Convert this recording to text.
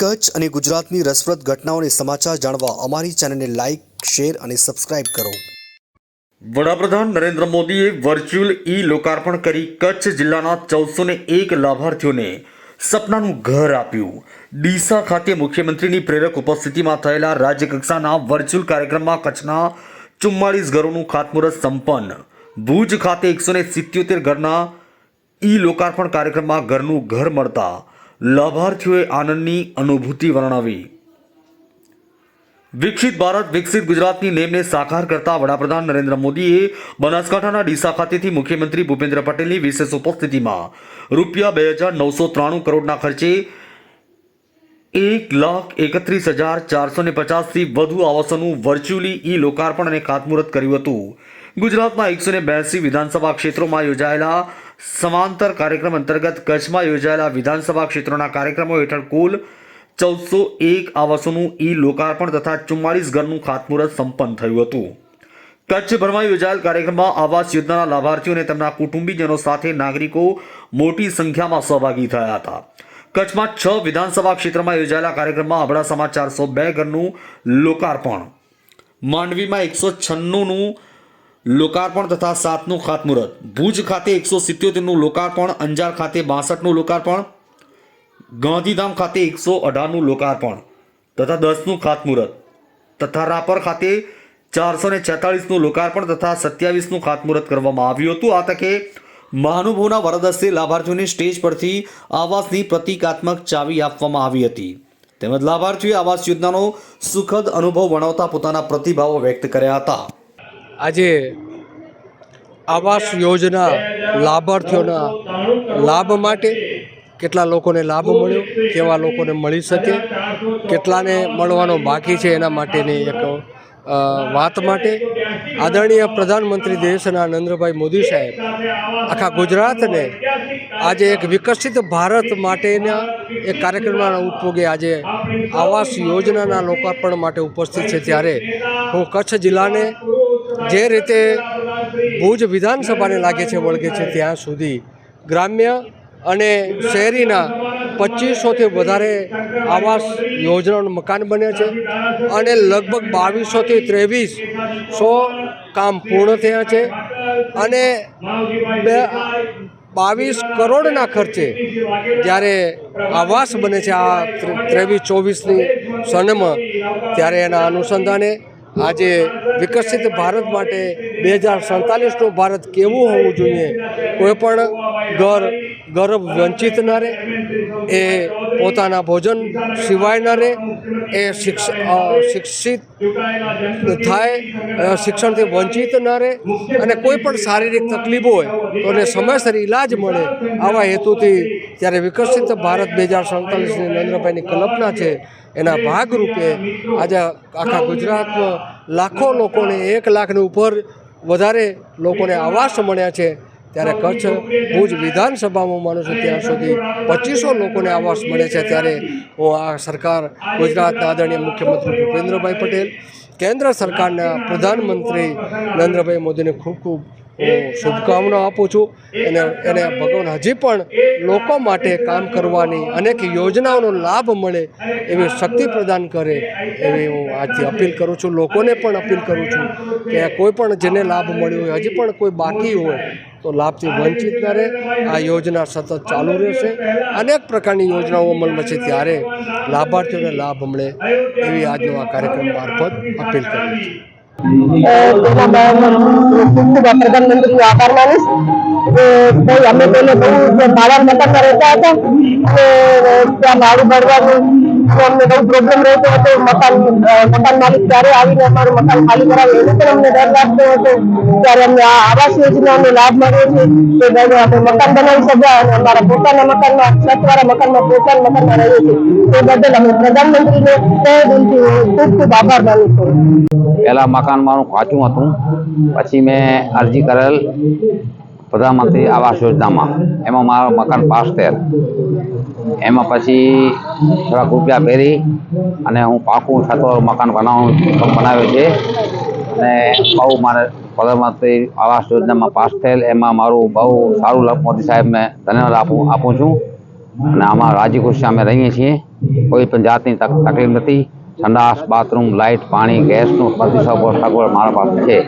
કચ્છ અને ગુજરાતની રસપ્રદ ઘટનાઓને સમાચાર જાણવા અમારી ચેનલને લાઇક શેર અને સબસ્ક્રાઇબ કરો. વડાપ્રધાન નરેન્દ્ર મોદીએ વર્ચ્યુઅલ ઈ લોકાર્પણ કરી કચ્છ જિલ્લાના ચૌદસો એક લાભાર્થીઓને સપનાનું ઘર આપ્યું. ડીસા ખાતે મુખ્યમંત્રીની પ્રેરક ઉપસ્થિતિમાં થયેલા રાજ્યકક્ષાના વર્ચ્યુઅલ કાર્યક્રમમાં કચ્છના ચુમ્માળીસ ઘરોનું ખાતમુહૂર્ત સંપન્ન. ભુજ ખાતે એકસો ને સિત્યોતેર ઘરના ઈ લોકાર્પણ કાર્યક્રમમાં ઘરનું ઘર મળતા લાભાર્થીઓએ આનંદની અનુભૂતિ વર્ણવી. વિકસિત ભારત, વિકસિત ગુજરાતની નેમને સાકાર કરતા વડાપ્રધાન નરેન્દ્ર મોદીએ બનાસકાંઠાના ડીસા ખાતેથી મુખ્યમંત્રી ભૂપેન્દ્ર પટેલની વિશેષ ઉપસ્થિતિમાં રૂપિયા બે હજાર નવસો ત્રાણું કરોડના ખર્ચે એક લાખ એકત્રીસ હજાર ચારસો ને પચાસથી વધુ આવાસોનું વર્ચ્યુઅલી ઈ લોકાર્પણ અને ખાતમુહૂર્ત કર્યું હતું. ગુજરાતમાં એકસો ને બ્યાસી વિધાનસભા ક્ષેત્રોમાં યોજાયેલા સમાંતર કાર્યક્રમ અંતર્ગત કચ્છમાં યોજાયેલા વિધાનસભા ક્ષેત્રોના કાર્યક્રમો હેઠળ કુલ ચૌદસો એક આવાસોનું ઈ લોકાર્પણ તથા ચુમ્માળીસ ઘરનું ખાતમુહૂર્ત સંપન્ન થયું હતું. કચ્છભરમાં યોજાયેલ કાર્યક્રમમાં આવાસ યોજનાના લાભાર્થીઓ અને તેમના કુટુંબીજનો સાથે નાગરિકો મોટી સંખ્યામાં સહભાગી થયા હતા. કચ્છમાં છ વિધાનસભા ક્ષેત્રમાં યોજાયેલા કાર્યક્રમમાં અબડાસામાં ચારસો બે ઘરનું લોકાર્પણ. માંડવીમાં એકસો છન્નુંનું લોકાર્પણ તથા સાતનું ખાતમુહૂર્ત. ભુજ ખાતે એકસો સિત્યોતેરનું લોકાર્પણ, અંજાર ખાતે બાસઠનું લોકાર્પણ, ગાંધીધામ ખાતે એકસો અઢારનું લોકાર્પણ તથા દસનું ખાતમુહૂર્ત તથા રાપર ખાતે ચારસો ને છેતાળીસનું લોકાર્પણ તથા સત્યાવીસનું ખાતમુહૂર્ત કરવામાં આવ્યું હતું. આ તકે મહાનુભાવના વરદસ્તે લાભાર્થીઓને સ્ટેજ પરથી આવાસની પ્રતિકાત્મક ચાવી આપવામાં આવી હતી. તેમજ લાભાર્થીઓએ આવાસ યોજનાનો સુખદ અનુભવ વર્ણવતા પોતાના પ્રતિભાવો વ્યક્ત કર્યા હતા. આજે આવાસ યોજના લાભાર્થીઓના લાભ માટે કેટલા લોકોને લાભ મળ્યો, કેવા લોકોને મળી શકે, કેટલાને મળવાનો બાકી છે એના માટેની એક વાત માટે આદરણીય પ્રધાનમંત્રી દેશના નરેન્દ્રભાઈ મોદી સાહેબ આખા ગુજરાતને આજે એક વિકસિત ભારત માટેના એક કાર્યક્રમના ઉપયોગે આજે આવાસ યોજનાના લોકાર્પણ માટે ઉપસ્થિત છે. ત્યારે હું કચ્છ જિલ્લાને જે રીતે ભુજ વિધાનસભાને લાગે છે, વળગે છે, ત્યાં સુધી ગ્રામ્ય અને શહેરીના પચીસોથી વધારે આવાસ યોજનાનું મકાન બન્યા છે અને લગભગ બાવીસોથી ત્રેવીસ સો કામ પૂર્ણ થયા છે અને બે બાવીસ કરોડના ખર્ચે જ્યારે આવાસ બને છે, આ ત્રેવીસ ચોવીસની સનમાં, ત્યારે એના અનુસંધાને આજે વિકસિત ભારત માટે બે હજાર સડતાલીસનું ભારત કેવું હોવું જોઈએ? કોઈપણ ઘર ગર્ભ વંચિત ન રહે, એ પોતાના ભોજન સિવાય ન રહે, એ શિક્ષ શિક્ષિત થાય શિક્ષણથી વંચિત ન રહે, અને કોઈ પણ શારીરિક તકલીફો હોય, તો એને સમયસર ઈલાજ મળે. આવા હેતુથી જ્યારે વિકસિત ભારત બે હજાર સડતાલીસની નરેન્દ્રભાઈની કલ્પના છે. એના ભાગરૂપે આજે આખા ગુજરાતમાં લાખો લોકોને એક લાખની ઉપર વધારે લોકોને આવાસ મળ્યા છે. ત્યારે કચ્છ ભુજ વિધાનસભામાં માનું છું ત્યાં સુધી પચીસો લોકોને આવાસ મળે છે ત્યારે હું આ સરકાર ગુજરાતના આદરણીય મુખ્યમંત્રી ભૂપેન્દ્રભાઈ પટેલ, કેન્દ્ર સરકારના પ્રધાનમંત્રી નરેન્દ્રભાઈ મોદીને ખૂબ ખૂબ હું શુભકામના આપું છું અને એને ભગવાન હજી પણ લોકો માટે કામ કરવાની અનેક યોજનાઓનો લાભ મળે એવી શક્તિ પ્રદાન કરે એવી હું આજથી અપીલ કરું છું. લોકોને પણ અપીલ કરું છું કે કોઈ પણ જેને લાભ મળ્યો હોય, હજી પણ કોઈ બાકી હોય તો લાભથી વંચિત ન રહે. આ યોજના સતત ચાલુ રહેશે. અનેક પ્રકારની યોજનાઓ અમલમાં છે ત્યારે લાભાર્થીઓને લાભ મળે એવી આજનો આ કાર્યક્રમ મારફત અપીલ કરી છે. પ્રધાનમંત્રીનો આભાર માનીશ. ભાઈ, અમે પહેલે બહુ ભાડા મકાનમાં રહેતા હતા. ત્યાં ભાડું ભરવાનું તો અમને બહુ પ્રોબ્લેમ રહેતો હતો, મકાન મકાન માલિક ત્યારે આવીને અમારું મકાન ખાલી કરાવે એનો પણ અમને ડર લાગતો હતો. ત્યારે અમને આ આવાસ યોજનાનો લાભ મળ્યો છે. કે ભાઈ આપણે મકાન બનાવી શક્યા અને અમારા પોતાના મકાનમાં, છતવાળા મકાનમાં, પોતાના મકાનમાં રહીએ છીએ. તે બદલ અમે પ્રધાનમંત્રીને તહે દિલથી ખૂબ ખૂબ આભાર માનું છું. પહેલાં મકાન મારું કાચું હતું. પછી મેં અરજી કરેલ. પ્રધાનમંત્રી આવાસ યોજનામાં. એમાં મારું મકાન પાસ થયેલ. એમાં પછી થોડાક રૂપિયા ભરી અને હું પાકું છતો મકાન બનાવવાનું બનાવ્યું છે. અને બહુ મારે પ્રધાનમંત્રી આવાસ યોજનામાં પાસ થયેલ. એમાં મારું બહુ સારું મોદી સાહેબને ધન્યવાદ આપું આપું છું. અને આમાં રાજી ખુશી અમે રહીએ છીએ. કોઈ પણ જાતની તક- તકલીફ નથી. સંડાસ, બાથરૂમ, લાઇટ, પાણી, ગેસનું બધી સગવડ સગવડ મારા પાસે છે.